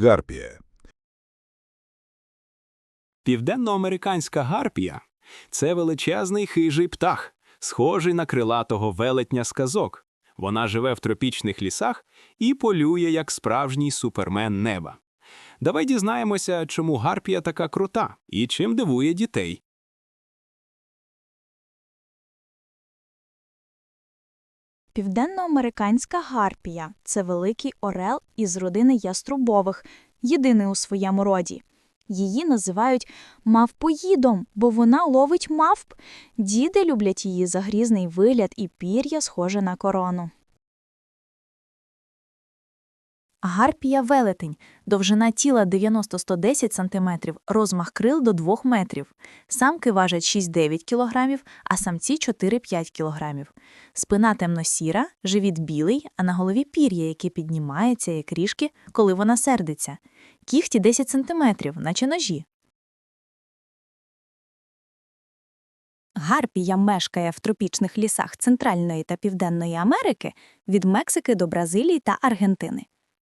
Гарпія. Південноамериканська гарпія це величезний хижий птах, схожий на крилатого велетня з казок. Вона живе в тропічних лісах і полює як справжній супермен неба. Давай дізнаємося, чому гарпія така крута і чим дивує дітей. Південноамериканська гарпія це великий орел із родини яструбових, єдиний у своєму роді. Її називають мавпоїдом, бо вона ловить мавп. Діди люблять її за грізний вигляд і пір'я схоже на корону. Гарпія велетень. Довжина тіла 90-110 см, розмах крил до 2 метрів. Самки важать 6-9 кг, а самці 4-5 кг. Спина темно-сіра, живіт білий, а на голові пір'я, яке піднімається, як ріжки, коли вона сердиться. Кіхті 10 см, наче ножі. Гарпія мешкає в тропічних лісах Центральної та Південної Америки від Мексики до Бразилії та Аргентини.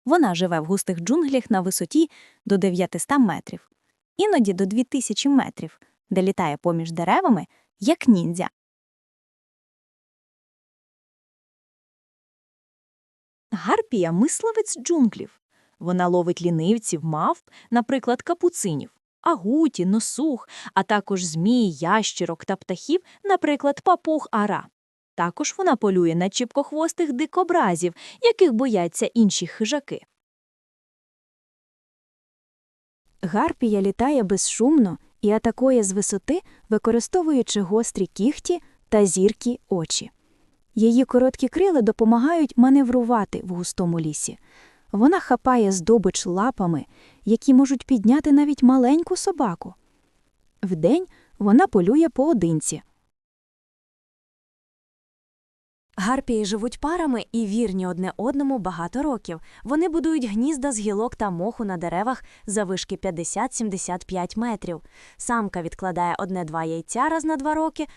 Вона живе в густих джунглях на висоті до 900 метрів, іноді до 2000 метрів, де літає поміж деревами, як ніндзя. Гарпія мисливець джунглів. Вона ловить лінивців, мавп, наприклад, капуцинів, агуті, носух, а також змій, ящірок та птахів, наприклад, папуг ара. Також вона полює на чіпкохвостих дикобразів, яких бояться інші хижаки. Гарпія літає безшумно і атакує з висоти, використовуючи гострі кіхті та зіркі очі. Її короткі крила допомагають маневрувати в густому лісі. Вона хапає здобич лапами, які можуть підняти навіть маленьку собаку. Вдень вона полює поодинці. Гарпії живуть парами і вірні одне одному багато років. Вони будують гнізда з гілок та моху на деревах завишки 50-75 метрів. Самка відкладає одне-два яйця раз на два роки,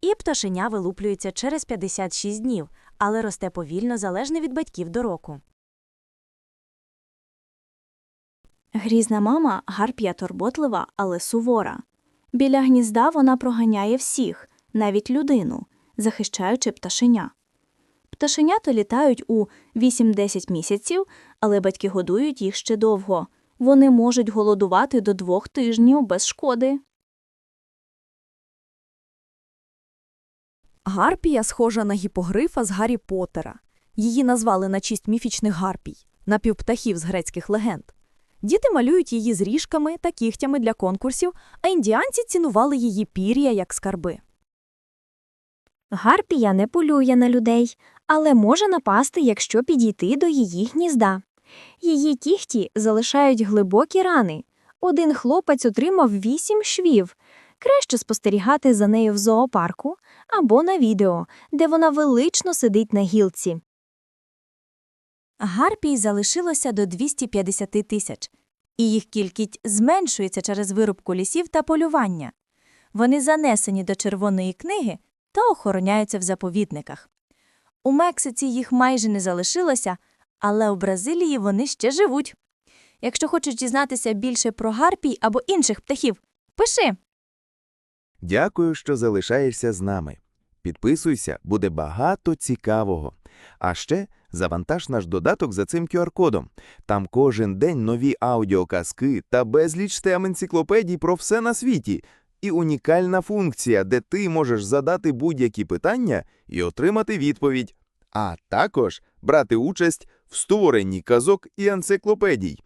і пташеня вилуплюється через 56 днів, але росте повільно залежно від батьків до року. Грізна мама гарпія турботлива, але сувора. Біля гнізда вона проганяє всіх, навіть людину, захищаючи пташеня. Пташенята літають у 8-10 місяців, але батьки годують їх ще довго. Вони можуть голодувати до двох тижнів без шкоди. Гарпія схожа на гіпогрифа з Гаррі Поттера. Її назвали на честь міфічних гарпій, напівптахів з грецьких легенд. Діти малюють її з ріжками та кігтями для конкурсів, а індіанці цінували її пір'я як скарби. Гарпія не полює на людей, але може напасти, якщо підійти до її гнізда. Її кіхті залишають глибокі рани. Один хлопець отримав вісім швів. Краще спостерігати за нею в зоопарку або на відео, де вона велично сидить на гілці. Гарпій залишилося до 250 тисяч, і їх кількість зменшується через вирубку лісів та полювання. Вони занесені до Червоної книги та охороняються в заповідниках. У Мексиці їх майже не залишилося, але у Бразилії вони ще живуть. Якщо хочеш дізнатися більше про гарпій або інших птахів, пиши. Дякую, що залишаєшся з нами. Підписуйся, буде багато цікавого. А ще завантаж наш додаток за цим QR-кодом. Там кожен день нові аудіоказки та безліч тем енциклопедій про все на світі. І унікальна функція, де ти можеш задати будь-які питання і отримати відповідь, а також брати участь в створенні казок і енциклопедій.